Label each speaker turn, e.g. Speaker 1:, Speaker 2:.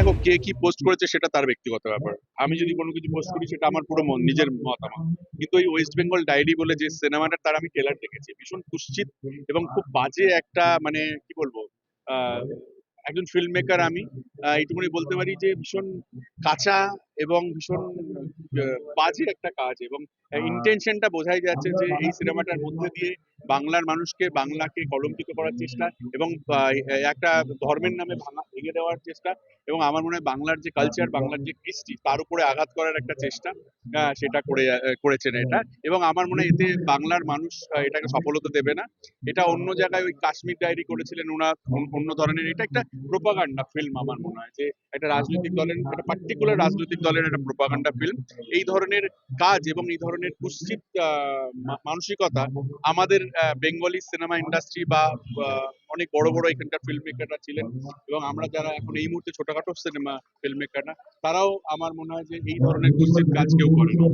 Speaker 1: দেখো কে কি পোস্ট করেছে সেটা তার ব্যক্তিগত ব্যাপার। আমি যদি কোনো কিছু পোস্ট করি সেটা আমার পুরো নিজের মতামত কিন্তু ওই ওয়েস্ট বেঙ্গল ডায়েরি বলে যে সিনেমাটা তার আমি ট্রেলার দেখেছি ভীষণ কুৎসিত এবং খুব বাজে একটা মানে কি বলব একজন ফিল্ম মেকার আমি এইটুকুনি বলতে পারি যে ভীষণ কাঁচা এবং ভীষণ বাজে একটা কাজ এবং ইন্টেনশনটা বোঝাই যাচ্ছে যে এই সিনেমাটার মধ্যে দিয়ে বাংলার মানুষকে বাংলাকে কলঙ্কিত করার চেষ্টা এবং একটা ধর্মের নামে ভাঙা ভেঙে দেওয়ার চেষ্টা এবং আমার মনে হয় বাংলার যে কালচার বাংলার যে কৃষ্টি তার উপরে আঘাত করার একটা চেষ্টা সেটা করে করেছেন এটা এবং আমার মনে হয় এতে বাংলার মানুষ এটাকে সফলতা দেবে না। এটা অন্য জায়গায় ওই কাশ্মীর ডায়েরি করেছিলেন ওনা অন্য- ধরনের এটা একটা প্রোপাগান্ডা ফিল্ম আমার মনে হয় যে একটা রাজনৈতিক দলের একটা পার্টিকুলার রাজনৈতিক দলের একটা প্রোপাগান্ডা ফিল্ম এই ধরনের কাজ এবং এই ধরনের আহ, মানসিকতা আমাদের বেঙ্গলি সিনেমা ইন্ডাস্ট্রি বা অনেক বড় বড় এখানকার ফিল্ম মেকাররা ছিলেন। এবং আমরা যারা এখন এই মুহূর্তে ছোটখাটো সিনেমা ফিল্ম মেকাররা তারাও আমার মনে হয় যে এই ধরনের কাজ কেউ করে না।